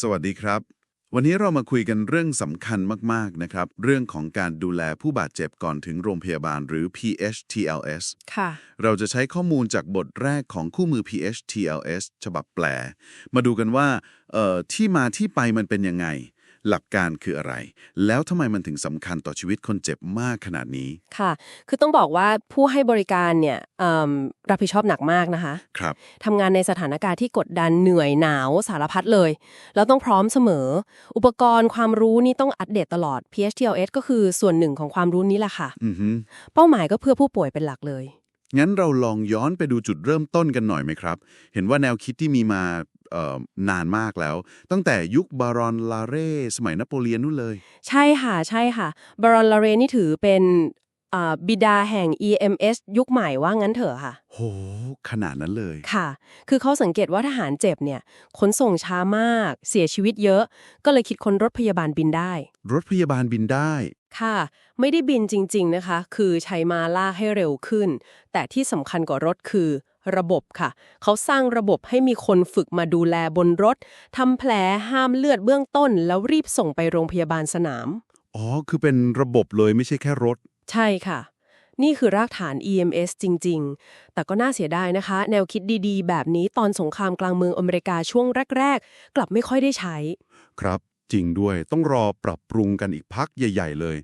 สวัสดีครับ วันนี้เรามาคุยกันเรื่องสำคัญมาก ๆ นะครับ เรื่องของการดูแลผู้บาดเจ็บก่อนถึงโรงพยาบาลหรือ PHTLS ค่ะ เราจะใช้ข้อมูลจากบทแรกของคู่มือ PHTLS ฉบับแปล มาดูกันว่าเอ่อที่มาที่ไปมันเป็นยังไง หลักการคืออะไร แล้วทำไมมันถึงสำคัญต่อชีวิตคนเจ็บมากขนาดนี้ ค่ะ คือต้องบอกว่าผู้ให้บริการเนี่ยเอิ่มรับผิดชอบหนักมากนะคะ ครับทำงานในสถานการณ์ที่กดดันเหนื่อยหนาวสารพัดเลย แล้วต้องพร้อมเสมอ อุปกรณ์ความรู้นี่ต้องอัปเดตตลอด PHTLS ก็คือส่วนหนึ่งของความรู้นี้แหละค่ะอือฮึเป้าหมายก็เพื่อผู้ป่วยเป็นหลักเลย งั้นเราลองย้อนไปดูจุดเริ่มต้นกันหน่อยไหมครับ เห็นว่าแนวคิดที่มีมาเอ่อนานมากแล้ว ตั้งแต่ยุคบารอนลาเร่สมัยนโปเลียนนู่นเลย ใช่ค่ะ ใช่ค่ะ บารอนลาเร่นี่ถือเป็น บิดาแห่ง EMS ยุคใหม่ว่างั้นเถอะค่ะ โห ขนาดนั้นเลย ค่ะ คือเขาสังเกตว่าทหารเจ็บเนี่ย ขนส่งช้ามาก เสียชีวิตเยอะ ก็เลยคิดค้นรถพยาบาลบินได้ รถพยาบาลบินได้ ค่ะ ไม่ได้บินจริง ๆนะคะ คือใช้มาลากให้เร็วขึ้น แต่ที่สำคัญกว่ารถคือระบบค่ะ เขาสร้างระบบให้มีคนฝึกมาดูแลบนรถทำแผลห้ามเลือดเบื้องต้น แล้วรีบส่งไปโรงพยาบาลสนาม อ๋อ คือเป็นระบบเลยไม่ใช่แค่รถ ใช่ค่ะ นี่คือรากฐาน EMS จริง ๆ แต่ก็น่าเสียดายนะคะ แนวคิดดีๆ แบบนี้ตอนสงครามกลางเมืองอเมริกาช่วงแรก ๆ กลับไม่ค่อยได้ใช้ ครับ จริงด้วยต้องรอปรับปรุงกันอีกพักใหญ่ ๆ เลย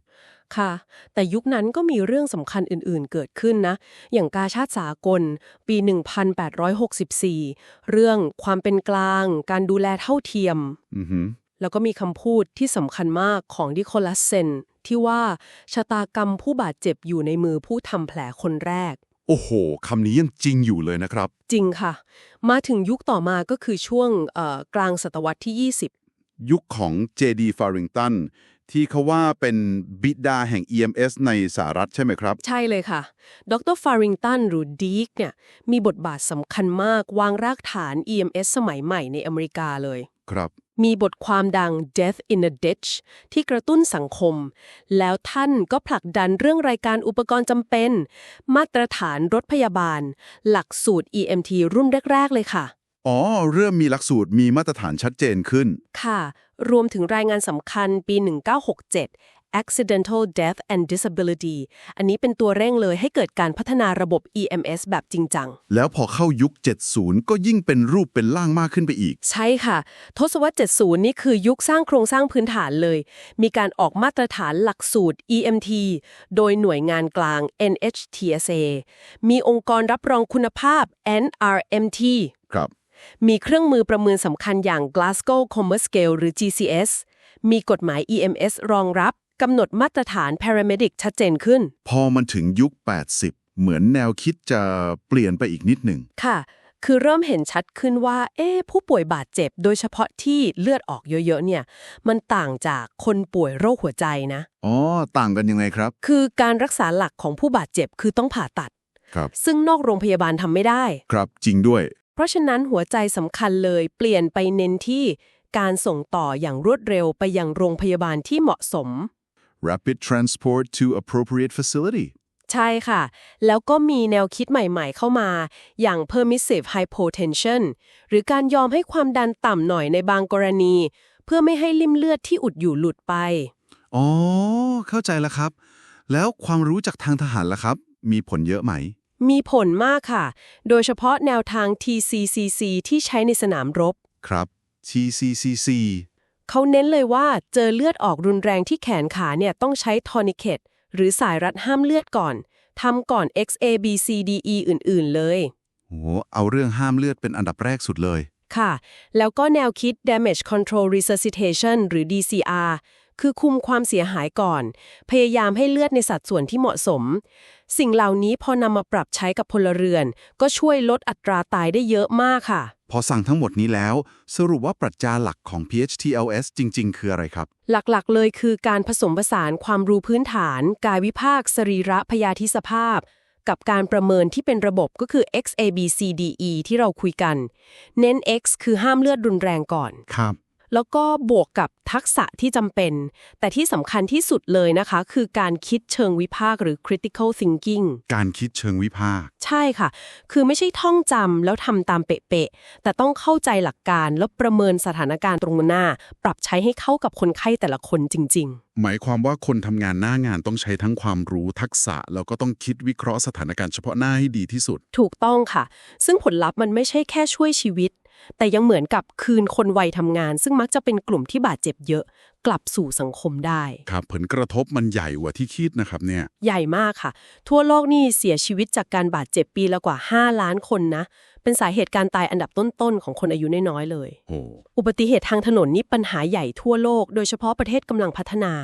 ค่ะ แต่ยุคนั้นก็มีเรื่องสำคัญอื่นๆ เกิดขึ้นนะ อย่างกาชาติสากล ปี 1864 เรื่องความเป็นกลาง การดูแลเท่าเทียม อือฮึแล้วก็มีคำพูดที่สำคัญมากของดิโคลัสเซน ที่ว่าชะตากรรมผู้บาดเจ็บอยู่ในมือผู้ทำแผลคนแรก โอ้โหคำนี้ยังจริงอยู่เลยนะครับ จริงค่ะ มาถึงยุคต่อมาก็คือช่วงเอ่อกลางศตวรรษที่20ยุคของ J.D. Farrington ที่เขาว่าเป็นบิดาแห่ง EMS ในสหรัฐใช่ไหมครับใช่เลยค่ะ ดรฟาริงตันหรือดีกเนี่ยมีบทบาทสำคัญมากวางรากฐาน EMS สมัยใหม่ในอเมริกาเลย ครับ มีบทความดัง Death in a Ditch ที่กระตุ้นสังคม แล้วท่านก็ผลักดันเรื่องรายการอุปกรณ์จำเป็น มาตรฐานรถพยาบาล หลักสูตร EMT รุ่นแรก ๆ เลยค่ะ อ๋อ เริ่มมีหลักสูตรมีมาตรฐานชัดเจนขึ้น ค่ะ รวมถึงรายงานสำคัญปี 1967 Accidental Death and Disability อันนี้เป็นตัวเร่งเลยให้เกิดการพัฒนาระบบ EMS แบบจริงจัง แล้วพอเข้ายุค 70 ก็ยิ่งเป็นรูปเป็นร่างมากขึ้นไปอีก ใช่ค่ะ ทศวรรษ 70 นี่คือยุคสร้างโครงสร้างพื้นฐานเลย มีการออกมาตรฐานหลักสูตร EMT โดยหน่วยงานกลาง NHTSA มีองค์กรรับรองคุณภาพ NRMT ครับ มีเครื่องมือประเมินสำคัญอย่าง Glasgow Coma Scale หรือ GCS มีกฎหมาย EMS รองรับ กำหนดมาตรฐาน Paramedic ชัดเจนขึ้น พอมันถึงยุค 80 เหมือนแนวคิดจะเปลี่ยนไปอีกนิดหนึ่ง ค่ะ คือเริ่มเห็นชัดขึ้นว่า เอ๊ะผู้ป่วยบาดเจ็บ โดยเฉพาะที่เลือดออกเยอะๆ เนี่ย มันต่างจากคนป่วยโรคหัวใจนะ อ๋อ ต่างกันยังไงครับ คือการรักษาหลักของผู้บาดเจ็บคือต้องผ่าตัด ครับ ซึ่งนอกโรงพยาบาลทำไม่ได้ ครับ จริงด้วย เพราะฉะนั้นหัวใจสำคัญเลยเปลี่ยนไปเน้นที่การส่งต่ออย่างรวดเร็วไปยังโรงพยาบาลที่เหมาะสม rapid transport to appropriate facility ใช่ค่ะ แล้วก็มีแนวคิดใหม่ๆเข้ามา อย่าง permissive hypotension หรือการยอมให้ความดันต่ำหน่อยในบางกรณี เพื่อไม่ให้ลิ่มเลือดที่อุดอยู่หลุดไป อ๋อ เข้าใจแล้วครับ แล้วความรู้จากทางทหารล่ะครับ มีผลเยอะไหม มีผลมากค่ะ โดยเฉพาะแนวทาง TCCC ที่ใช้ในสนามรบ ครับ TCCC เขาเน้นเลยว่าเจอเลือดออกรุนแรงที่แขนขาเนี่ยต้องใช้ทอนิเคตหรือสายรัดห้ามเลือดก่อนทำก่อน XABCDE อื่น ๆ เลยโหเอาเรื่องห้ามเลือดเป็นอันดับแรกสุดเลย ค่ะ แล้วก็แนวคิด damage control resuscitation หรือ DCR คือคุมความเสียหายก่อน พยายามให้เลือดในสัดส่วนที่เหมาะสม สิ่งเหล่านี้พอนำมาปรับใช้กับพลเรือน ก็ช่วยลดอัตราตายได้เยอะมากค่ะ พอสั่งทั้งหมดนี้แล้ว สรุปว่าปรัชญาหลักของ PHTLS จริง ๆ คืออะไรครับ หลักๆ เลยคือการผสมผสานความรู้พื้นฐาน กายวิภาค สรีระพยาธิสภาพ กับการประเมินที่เป็นระบบก็คือ XABCDE ที่เราคุยกัน เน้น X คือห้ามเลือดรุนแรงก่อน ครับ แล้วก็บวกกับทักษะที่จำเป็น แต่ที่สำคัญที่สุดเลยนะคะ คือการคิดเชิงวิพากษ์หรือ critical thinking การคิดเชิงวิพากษ์ใช่ค่ะ คือไม่ใช่ท่องจำแล้วทำตามเป๊ะๆแต่ต้องเข้าใจหลักการแล้วประเมินสถานการณ์ตรงหน้า ปรับใช้ให้เข้ากับคนไข้แต่ละคนจริงหมายความว่าคนทำงานหน้างานต้องใช้ทั้งความรู้ทักษะ แล้วก็ต้องคิดวิเคราะห์สถานการณ์เฉพาะหน้าให้ดีที่สุดๆถูกต้องค่ะ ซึ่งผลลัพธ์มันไม่ใช่แค่ช่วยชีวิต แต่ยังเหมือนกับคืนคนวัยทำงาน ซึ่งมักจะเป็นกลุ่มที่บาดเจ็บเยอะ กลับสู่สังคมได้ ครับผลกระทบมันใหญ่กว่าที่คิดนะครับเนี่ย ใหญ่มากค่ะ ทั่วโลกนี่เสียชีวิตจากการบาดเจ็บปีละกว่า 5 ล้านคนนะ เป็นสาเหตุการตายอันดับต้นๆของคนอายุน้อยๆเลย โอ้อุบัติเหตุทางถนนนี่ปัญหาใหญ่ทั่วโลก โดยเฉพาะประเทศกำลังพัฒนา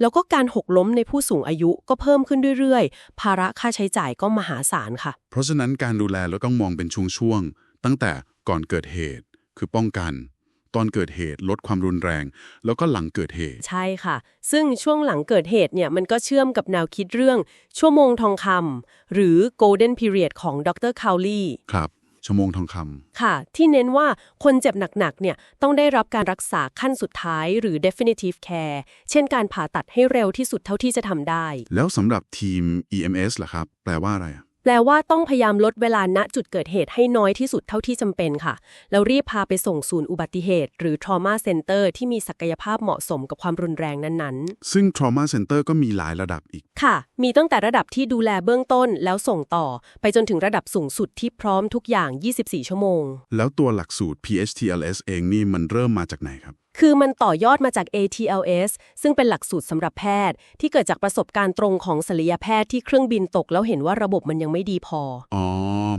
แล้วก็การหกล้มในผู้สูงอายุก็เพิ่มขึ้นเรื่อยๆ ภาระค่าใช้จ่ายก็มหาศาลค่ะ เพราะฉะนั้นการดูแลเราต้องมองเป็นช่วงๆตั้งแต่ ก่อนเกิดเหตุคือป้องกัน ตอนเกิดเหตุลดความรุนแรง แล้วก็หลังเกิดเหตุ ใช่ค่ะ ซึ่งช่วงหลังเกิดเหตุเนี่ยมันก็เชื่อมกับแนวคิดเรื่อง ชั่วโมงทองคำหรือ golden period ของดรคาวลีครับชั่วโมงทองคำค่ะ ที่เน้นว่าคนเจ็บหนักๆ เนี่ยต้องได้รับการรักษาขั้นสุดท้ายหรือ definitive care เช่นการผ่าตัดให้เร็วที่สุดเท่าที่จะทำได้ แล้วสำหรับทีม EMS ล่ะครับ แปลว่าอะไรอะ แปลว่าต้องพยายามลดเวลาณจุดเกิดเหตุให้น้อยที่สุดเท่าที่จำเป็นค่ะ แล้วรีบพาไปส่งศูนย์อุบัติเหตุ หรือ trauma center ที่มีศักยภาพเหมาะสมกับความรุนแรงนั้นๆ ซึ่ง trauma center ก็มีหลายระดับอีก ค่ะ มีตั้งแต่ระดับที่ดูแลเบื้องต้นแล้วส่งต่อ ไปจนถึงระดับสูงสุดที่พร้อมทุกอย่าง 24 ชั่วโมง แล้วตัวหลักสูตร PHTLS เองนี่มันเริ่มมาจากไหนครับ คือมันต่อยอดมาจาก ATLS ซึ่งเป็นหลักสูตรสำหรับแพทย์ ที่เกิดจากประสบการณ์ตรงของศัลยแพทย์ที่เครื่องบินตกแล้วเห็นว่าระบบมันยังไม่ดีพอ อ๋อ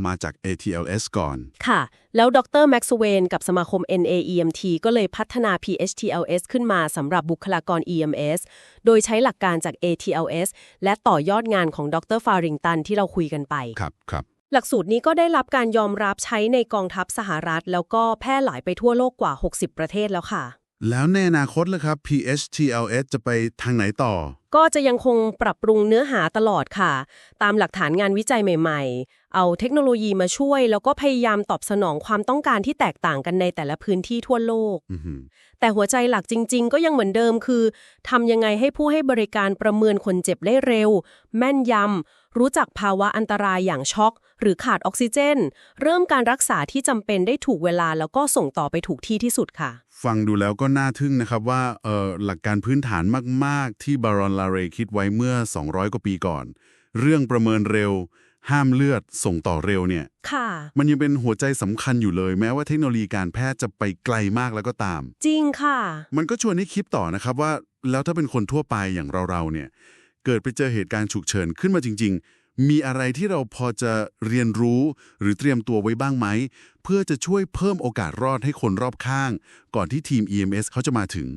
มาจาก ATLS ก่อน ค่ะ แล้วดรแม็กซ์เวนกับสมาคม NAEMT ก็เลยพัฒนา PHTLS ขึ้นมาสำหรับบุคลากร EMS โดยใช้หลักการจาก ATLS และต่อยอดงานของดรฟาริงตันที่เราคุยกันไปครับครับหลักสูตรนี้ก็ได้รับการยอมรับใช้ในกองทัพสหรัฐ แล้วก็แพร่หลายไปทั่วโลกกว่า 60 ประเทศแล้วค่ะ แล้วในอนาคตล่ะครับ PHTLS จะไปทางไหนต่อ ก็จะยังคงปรับปรุงเนื้อหาตลอดค่ะ ตามหลักฐานงานวิจัยใหม่ๆ เอาเทคโนโลยีมาช่วย แล้วก็พยายามตอบสนองความต้องการที่แตกต่างกันในแต่ละพื้นที่ทั่วโลกอือหือแต่หัวใจหลักจริง ๆ ก็ยังเหมือนเดิมคือทำยังไงให้ผู้ให้บริการประเมินคนเจ็บได้เร็ว แม่นยำรู้จักภาวะอันตรายอย่างช็อก หรือขาดออกซิเจน เริ่มการรักษาที่จำเป็นได้ถูกเวลาแล้วก็ส่งต่อไปถูกที่ที่สุดค่ะ ฟังดูแล้วก็น่าทึ่งนะครับว่าเอ่อหลักการพื้นฐานมาก ๆ ที่บารอนลาเรคิดไว้เมื่อ 200 กว่าปีก่อน เรื่องประเมินเร็ว ห้ามเลือดส่งต่อเร็วเนี่ย ค่ะ มันยังเป็นหัวใจสำคัญอยู่เลย แม้ว่าเทคโนโลยีการแพทย์จะไปไกลมากแล้วก็ตาม จริงค่ะ มันก็ชวนให้คิดต่อนะครับว่า แล้วถ้าเป็นคนทั่วไปอย่างเราๆเนี่ย เกิดไปเจอเหตุการณ์ฉุกเฉินขึ้นมาจริง ๆ มีอะไรที่เราพอจะเรียนรู้ หรือเตรียมตัวไว้บ้างไหม เพื่อจะช่วยเพิ่มโอกาสรอดให้คนรอบข้าง ก่อนที่ทีม EMS เขาจะมาถึง